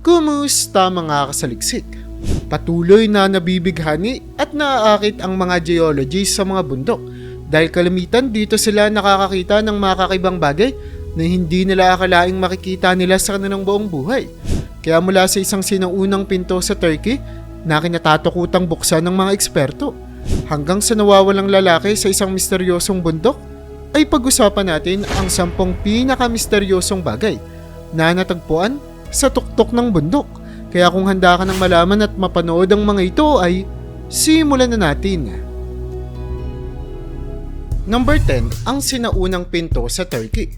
Kumusta mga kasaliksik? Patuloy na nabibighani at naaakit ang mga geologists sa mga bundok dahil kalamitan dito sila nakakakita ng mga kakaibang bagay na hindi nila akalaing makikita nila sa kanilang buong buhay. Kaya mula sa isang sinaunang pinto sa Turkey na kinatatakutang buksan ng mga eksperto hanggang sa nawawalang lalaki sa isang misteryosong bundok ay pag-usapan natin ang sampung pinaka-misteryosong bagay na natagpuan sa tuktok ng bundok. Kaya kung handa ka ng malaman at mapanood ang mga ito ay simulan na natin. Number 10, ang sinaunang pinto sa Turkey.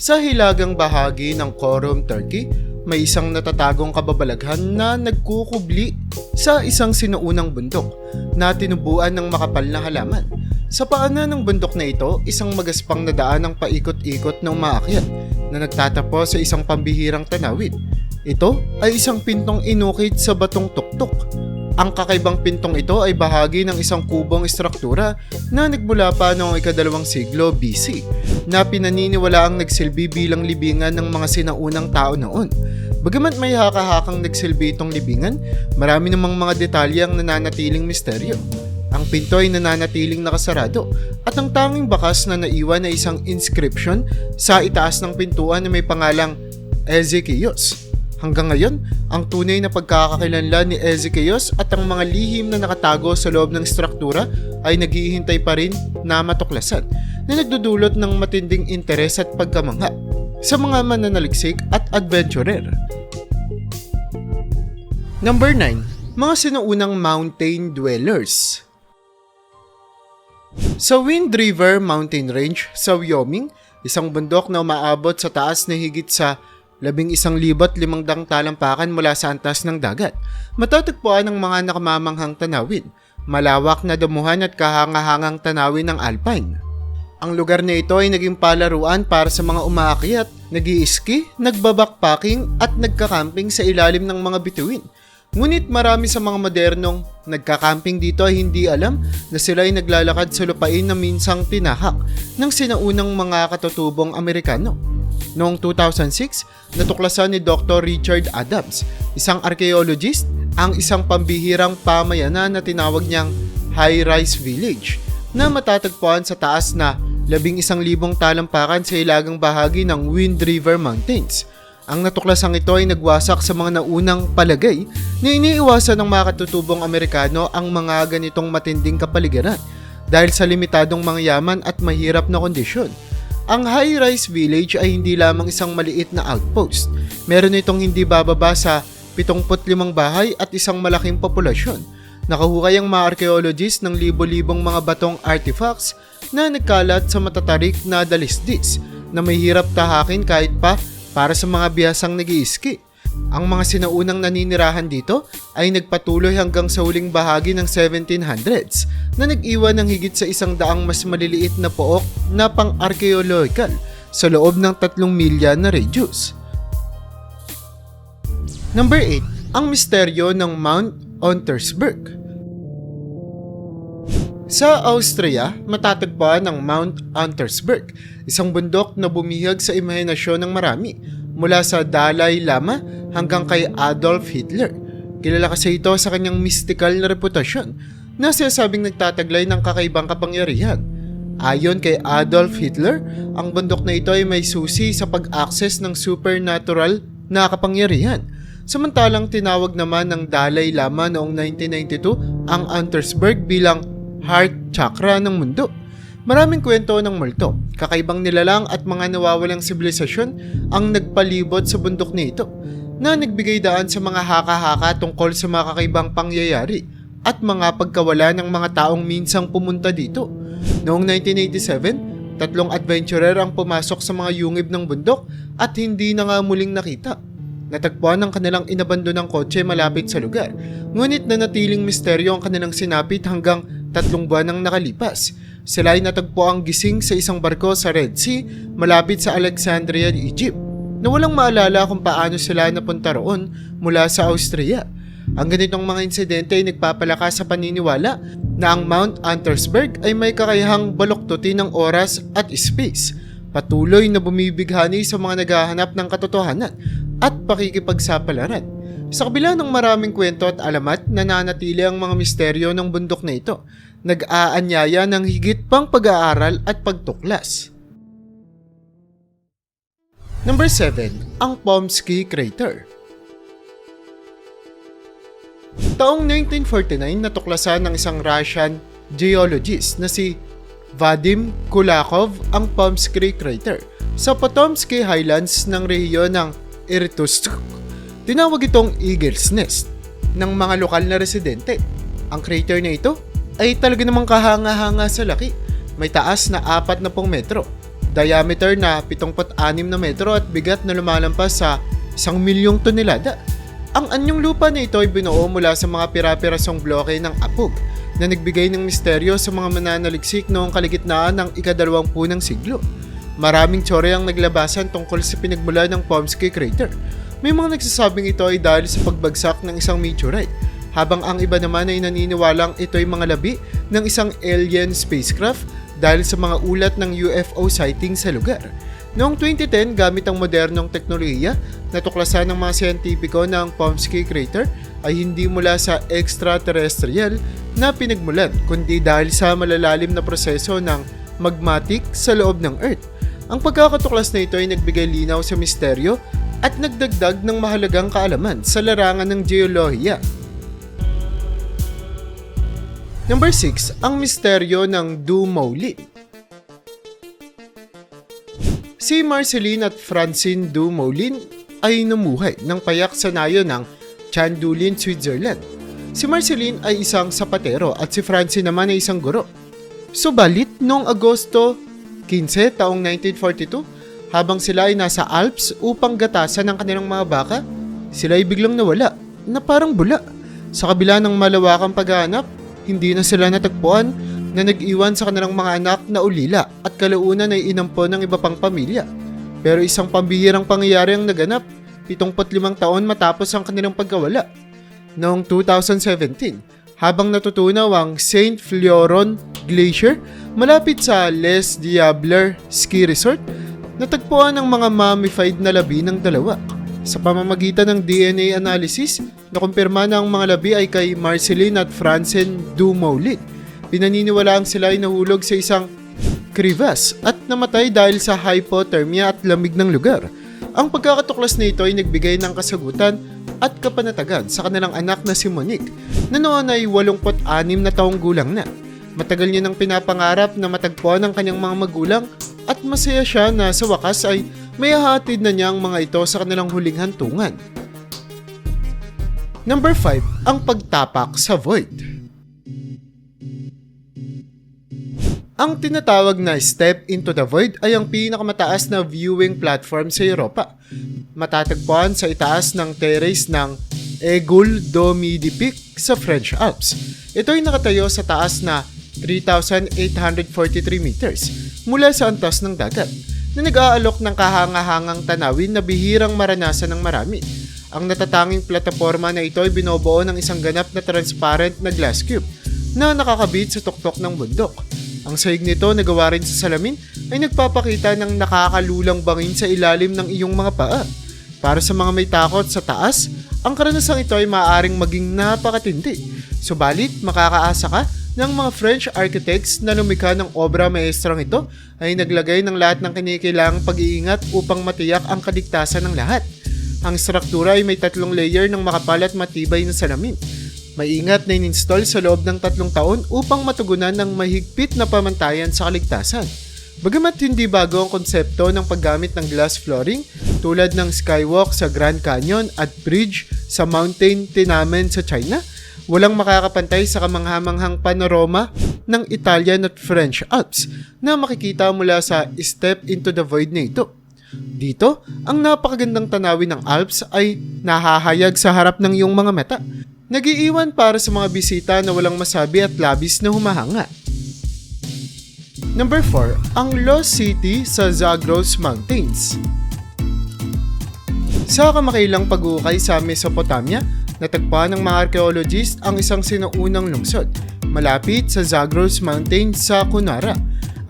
Sa hilagang bahagi ng Korum, Turkey, may isang natatagong kababalaghan na nagkukubli sa isang sinuunang bundok na tinubuan ng makapal na halaman. Sa paanan ng bundok na ito, isang magaspang na daan ang paikot-ikot ng maakyat na nagtatapos sa isang pambihirang tanawid. Ito ay isang pintong inukit sa batong tuktok. Ang kakaibang pintong ito ay bahagi ng isang kubong estruktura na nagmula pa noong ikadalawang siglo BC na pinaniniwala ang nagsilbi bilang libingan ng mga sinaunang tao noon. Bagamat may haka-hakang nagsilbi itong libingan, marami namang mga detalye ang nananatiling misteryo. Ang pinto ay nananatiling nakasarado at ang tanging bakas na naiwan ay isang inscription sa itaas ng pintuan na may pangalang Ezekios. Hanggang ngayon, ang tunay na pagkakakilanlan ni Ezekios at ang mga lihim na nakatago sa loob ng struktura ay naghihintay pa rin na matuklasan na nagdudulot ng matinding interes at pagkamangha sa mga mananaliksik at adventurer. Number 9. Mga sinuunang mountain dwellers. Sa Wind River Mountain Range sa Wyoming, isang bundok na umaabot sa taas na higit sa 11,500 talampakan mula sa antas ng dagat. Matatagpuan ang mga nakamamanghang tanawin, malawak na damuhan at kahangahangang tanawin ng Alpine. Ang lugar na ito ay naging palaruan para sa mga umaakyat, nag ski nagbabakpacking at nagkakamping sa ilalim ng mga bituin. Ngunit marami sa mga modernong nagkakamping dito ay hindi alam na sila ay naglalakad sa lupain na minsang tinahak ng sinaunang mga katutubong Amerikano. Noong 2006, natuklasan ni Dr. Richard Adams, isang archaeologist, ang isang pambihirang pamayanan na tinawag niyang High-Rise Village na matatagpuan sa taas na 11,000 talampakan sa ilagang bahagi ng Wind River Mountains. Ang natuklasang ito ay nagwasak sa mga naunang palagay na iniiwasan ng mga katutubong Amerikano ang mga ganitong matinding kapaligiran dahil sa limitadong mga yaman at mahirap na kondisyon. Ang high-rise village ay hindi lamang isang maliit na outpost. Meron itong hindi bababa sa 75 bahay at isang malaking populasyon. Nakahukay ang mga archaeologists ng libo-libong mga batong artifacts na nagkalat sa matatarik na dalisdis na may hirap tahakin kahit pa para sa mga biyasang nag ski Ang mga sinaunang naninirahan dito ay nagpatuloy hanggang sa huling bahagi ng 1700s na nag-iwan ng higit sa isang daang mas maliliit na pook na pang-archaeological sa loob ng tatlong milya na radius. Number 8. Ang misteryo ng Mount Untersberg sa Austria, matatagpuan ang Mount Untersberg, isang bundok na bumihag sa imahinasyon ng marami mula sa Dalai Lama hanggang kay Adolf Hitler. Kilala kasi ito sa kanyang mystical na reputasyon na sinasabing nagtataglay ng kakaibang kapangyarihan. Ayon kay Adolf Hitler, ang bundok na ito ay may susi sa pag-access ng supernatural na kapangyarihan. Samantalang tinawag naman ng Dalai Lama noong 1992 ang Untersberg bilang heart chakra ng mundo. Maraming kwento ng multo, kakaibang nilalang at mga nawawalang sibilisasyon ang nagpalibot sa bundok nito na nagbigay daan sa mga haka-haka tungkol sa mga kakaibang pangyayari at mga pagkawala ng mga taong minsang pumunta dito. Noong 1987, tatlong adventurer ang pumasok sa mga yungib ng bundok at hindi na nga muling nakita. Natagpuan ang kanilang inabandonang kotse malapit sa lugar, ngunit nanatiling misteryo ang kanilang sinapit hanggang tatlong buwan nang nakalipas. Sila ay natagpo ang gising sa isang barko sa Red Sea malapit sa Alexandria, Egypt na walang maalala kung paano sila napunta roon mula sa Austria. Ang ganitong mga insidente ay nagpapalakas sa paniniwala na ang Mount Untersberg ay may kakayahang baluktutin ng oras at space. patuloy na bumibighani sa mga naghahanap ng katotohanan at pakikipagsapalaran. Sa kabila ng maraming kwento at alamat, nananatili ang mga misteryo ng bundok na ito. Nag-aanyaya ng higit pang pag-aaral at pagtuklas. Number 7. Ang Pomsky Crater Taong 1949 natuklasan ng isang Russian geologist na si Vadim Kulakov ang Pomsky Crater sa Potomsky Highlands ng rehiyon ng Irkutsk. Tinawag itong Eagle's Nest ng mga lokal na residente. Ang crater na ito ay talaga namang kahanga-hanga sa laki. May taas na 40 metro, diameter na 76 na metro at bigat na lumalampas sa 1 milyong tonelada. Ang anyong lupa na ito ay binuo mula sa mga pira-pirasong bloke ng apog na nagbigay ng misteryo sa mga mananaliksik noong kaligitnaan ng ikadalawampu ng siglo. Maraming tsore ang naglabasan tungkol sa pinagmula ng Pomsky Crater. May mga nagsasabing ito ay dahil sa pagbagsak ng isang meteorite, habang ang iba naman ay naniniwalang ito ay mga labi ng isang alien spacecraft dahil sa mga ulat ng UFO sighting sa lugar. Noong 2010, gamit ang modernong teknolohiya, natuklasan ng mga siyentipiko na ang Pomsky Crater ay hindi mula sa extraterrestrial na pinagmulan, kundi dahil sa malalalim na proseso ng magmatic sa loob ng Earth. Ang pagkakatuklas na ito ay nagbigay linaw sa misteryo at nagdagdag ng mahalagang kaalaman sa larangan ng geolohiya. Number 6, ang misteryo ng Dumoulin. Si Marceline at Francine Dumoulin ay namuhay ng payak sa nayo ng Chandulin, Switzerland. Si Marceline ay isang sapatero at si Francine naman ay isang guro. Subalit, noong Agosto 15 taong 1942, habang sila ay nasa Alps upang gatasan ang kanilang mga baka, sila ay biglang nawala na parang bula. Sa kabila ng malawakang paghahanap, hindi na sila natagpuan na nag-iwan sa kanilang mga anak na ulila at kalaunan ay inampon ng iba pang pamilya. Pero isang pambihirang pangyayari ang naganap 75 taon matapos ang kanilang pagkawala. Noong 2017, habang natutunaw ang St. Flioron Glacier malapit sa Les Diables Ski Resort, natagpuan ang mga mummified na labi ng dalawa. Sa pamamagitan ng DNA analysis, nakumpirma na ang mga labi ay kay Marceline at Francine Dumoulin. Pinaniniwalaang sila ay nahulog sa isang crevasse at namatay dahil sa hypothermia at lamig ng lugar. Ang pagkakatuklas na ito ay nagbigay ng kasagutan at kapanatagan sa kanilang anak na si Monique na noon ay 86 na taong gulang na. Matagal niya nang pinapangarap na matagpuan ang kanyang mga magulang at masaya siya na sa wakas ay may hahatid na niya ang mga ito sa kanilang huling hantungan. Number 5, ang pagtapak sa void. Ang tinatawag na Step into the Void ay ang pinakamataas na viewing platform sa Europa. Matatagpuan sa itaas ng terrace ng Aiguille do Midi Peak sa French Alps. Ito ay nakatayo sa taas na 3,843 meters mula sa antas ng dagat na nag-aalok ng kahangahangang tanawin na bihirang maranasan ng marami. Ang natatanging plataforma na ito ay binobuo ng isang ganap na transparent na glass cube na nakakabit sa tuktok ng bundok. Ang sahig nito na gawa rin sa salamin ay nagpapakita ng nakakalulang bangin sa ilalim ng iyong mga paa. Para sa mga may takot sa taas, ang karanasang ito ay maaaring maging napakatindi. Subalit, makakaasa ka ng mga French architects na lumikha ng obra maestrang ito ay naglagay ng lahat ng kinikilangang pag-iingat upang matiyak ang kaligtasan ng lahat. Ang struktura ay may tatlong layer ng makapal at matibay na salamin. Maingat na in-install sa loob ng tatlong taon upang matugunan ng mahigpit na pamantayan sa kaligtasan. Bagamat hindi bago ang konsepto ng paggamit ng glass flooring tulad ng skywalk sa Grand Canyon at bridge sa Mountain Tinamen sa China, walang makakapantay sa kamanghamanghang panorama ng Italian at French Alps na makikita mula sa Step into the Void na ito. Dito, ang napakagandang tanawin ng Alps ay nahahayag sa harap ng iyong mga mata. Nagiiwan para sa mga bisita na walang masabi at labis na humahanga. Number 4, ang Lost City sa Zagros Mountains. Sa kamakailang pag-uukay sa Mesopotamia, natagpuan ng mga archaeologist ang isang sinuunang lungsod, malapit sa Zagros Mountain sa Kunara.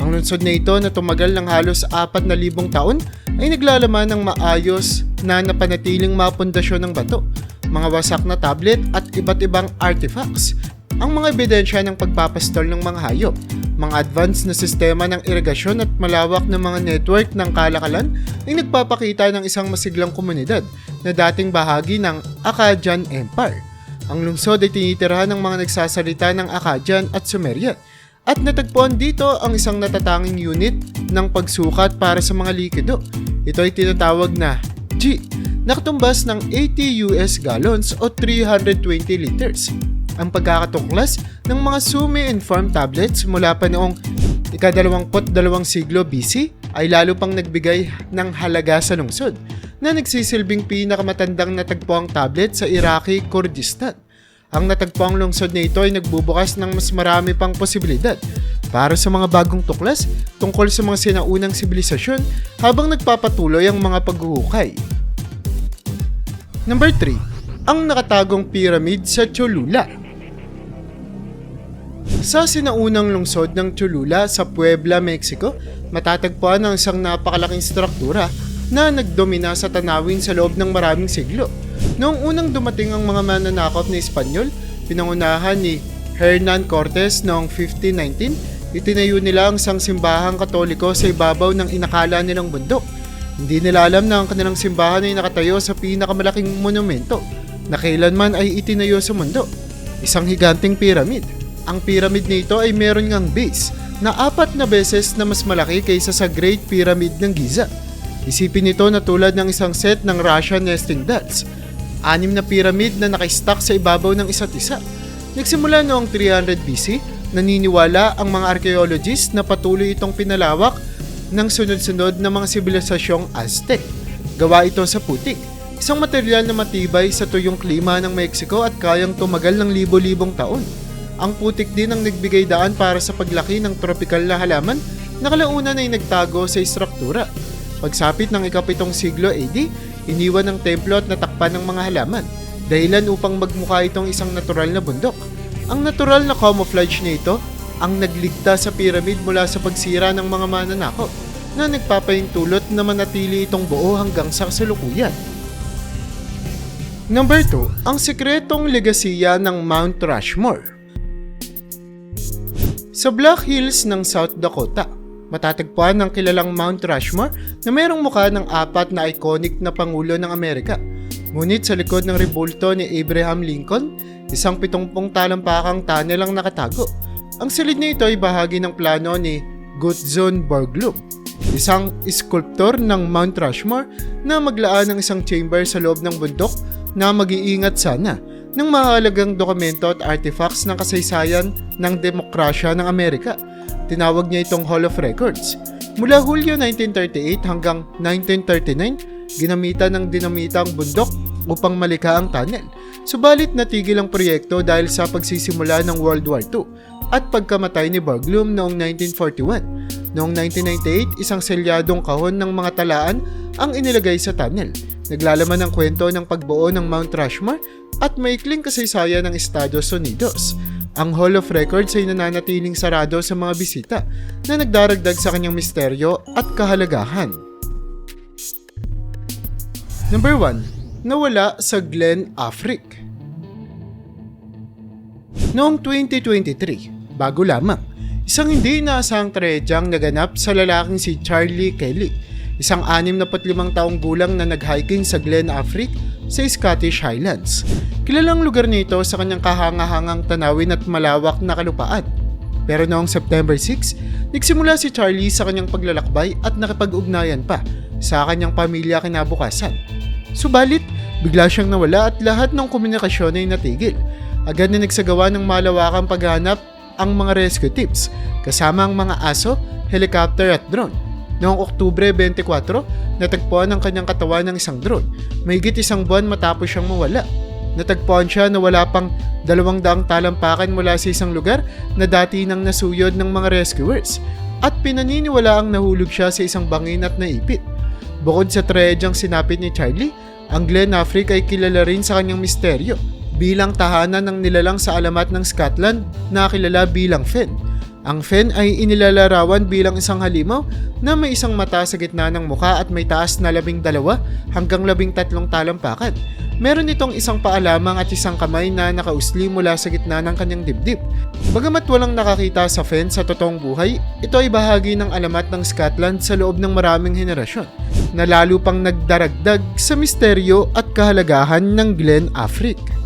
Ang lungsod na ito na tumagal ng halos 4,000 taon ay naglalaman ng maayos na napanatiling mga pundasyon ng bato, mga wasak na tablet at iba't ibang artifacts. Ang mga ebidensya ng pagpapastol ng mga hayop, mga advanced na sistema ng irigasyon at malawak na mga network ng kalakalan ay nagpapakita ng isang masiglang komunidad na dating bahagi ng Akkadian Empire. Ang lungsod ay tinitirahan ng mga nagsasalita ng Akkadian at Sumerian at natagpuan dito ang isang natatanging unit ng pagsukat para sa mga likido. Ito ay tinatawag na G, nakatumbas ng 80 US gallons o 320 liters. Ang pagkakatuklas ng mga sumi-informed tablets mula pa noong ikadalawamput dalawang siglo BC ay lalo pang nagbigay ng halaga sa lungsod na nagsisilbing pinakamatandang natagpuang tablet sa Iraqi Kurdistan. Ang natagpuang lungsod na ito ay nagbubukas ng mas marami pang posibilidad para sa mga bagong tuklas tungkol sa mga sinaunang sibilisasyon habang nagpapatuloy ang mga paghuhukay. Number 3. Ang nakatagong pyramid sa Cholula. Sa sinaunang lungsod ng Cholula sa Puebla, Mexico, matatagpuan ang isang napakalaking struktura na nagdomina sa tanawin sa loob ng maraming siglo. Noong unang dumating ang mga mananakop na Espanyol, pinangunahan ni Hernan Cortes noong 1519, itinayo nila ang isang simbahang katoliko sa ibabaw ng inakala nilang bundok. Hindi nila alam na ang kanilang simbahan ay nakatayo sa pinakamalaking monumento na kailanman ay itinayo sa mundo, isang higanting pyramid. Ang pyramid nito ay meron ngang base na apat na beses na mas malaki kaysa sa Great Pyramid ng Giza. Isipin nito na tulad ng isang set ng Russian nesting dots. Anim na pyramid na nakastack sa ibabaw ng isa't isa. Nagsimula noong 300 BC, naniniwala ang mga archaeologists na patuloy itong pinalawak ng sunod-sunod na mga sibilisasyong Aztec. Gawa ito sa putik, isang material na matibay sa tuyong klima ng Mexico at kayang tumagal ng libo-libong taon. Ang putik din ang nagbigay daan para sa paglaki ng tropikal na halaman na kalaunan ay nagtago sa istruktura. Pagsapit ng ikapitong siglo AD, iniwan ng templo at natakpan ng mga halaman, dahilan upang magmukha itong isang natural na bundok. Ang natural na camouflage na ito ang nagligtas sa pyramid mula sa pagsira ng mga mananakop na nagpapahintulot na manatili itong buo hanggang sa kasalukuyan. Number 2, ang sekretong legasiya ng Mount Rushmore. Sa Black Hills ng South Dakota, matatagpuan ang kilalang Mount Rushmore na mayroong mukha ng apat na iconic na pangulo ng Amerika. Ngunit sa likod ng rebulto ni Abraham Lincoln, isang pitongpong talampakang tunnel ang nakatago. Ang silid na ito ay bahagi ng plano ni Gutzon Borglum, isang sculptor ng Mount Rushmore na maglaan ng isang chamber sa loob ng bundok na mag-iingat sana ng mahalagang dokumento at artifacts ng kasaysayan ng demokrasya ng Amerika. Tinawag niya itong Hall of Records. Mula Hulyo 1938 hanggang 1939, ginamitan ng dinamita ang bundok upang malika ang tunnel. Subalit natigil ang proyekto dahil sa pagsisimula ng World War II at pagkamatay ni Barglum noong 1941. Noong 1998, isang selyadong kahon ng mga talaan ang inilagay sa tunnel. Naglalaman ng kwento ng pagbuo ng Mount Rushmore at maikling kasaysayan ng Estados Unidos. Ang Hall of Records ay nananatiling sarado sa mga bisita na nagdaragdag sa kanyang misteryo at kahalagahan. Number 1. Nawala sa Glen Affric Noong 2023, bago lamang, isang hindi inaasahang trahedyang naganap sa lalaking si Charlie Kelly, isang 65 taong gulang na nag-hiking sa Glen Affric sa Scottish Highlands. Kilalang lugar nito sa kanyang kahangahangang tanawin at malawak na kalupaan. Pero noong September 6, nagsimula si Charlie sa kanyang paglalakbay at nakipag-ugnayan pa sa kanyang pamilya kinabukasan. Subalit, bigla siyang nawala at lahat ng komunikasyon ay natigil. Agad na nagsagawa ng malawakang paghanap ang mga rescue teams, kasama ang mga aso, helicopter at drone. Noong Oktubre 24, natagpuan ang kanyang katawan ng isang drone. Mahigit isang buwan matapos siyang mawala. Natagpuan siya na wala pang dalawang daang talampakan mula sa isang lugar na dati nang nasuyod ng mga rescuers at pinaniniwala ang nahulog siya sa isang bangin at naipit. Bukod sa trahedyang sinapit ni Charlie, ang Glen Affric ay kilala rin sa kanyang misteryo bilang tahanan ng nilalang sa alamat ng Scotland na kilala bilang Fen. Ang fen ay inilalarawan bilang isang halimaw na may isang mata sa gitna ng muka at may taas na labing dalawa hanggang labing tatlong talampakan. Meron itong isang paa lamang at isang kamay na nakausli mula sa gitna ng kanyang dibdib. Bagamat walang nakakita sa fen sa totoong buhay, ito ay bahagi ng alamat ng Scotland sa loob ng maraming henerasyon na lalo pang nagdaragdag sa misteryo at kahalagahan ng Glen Affric.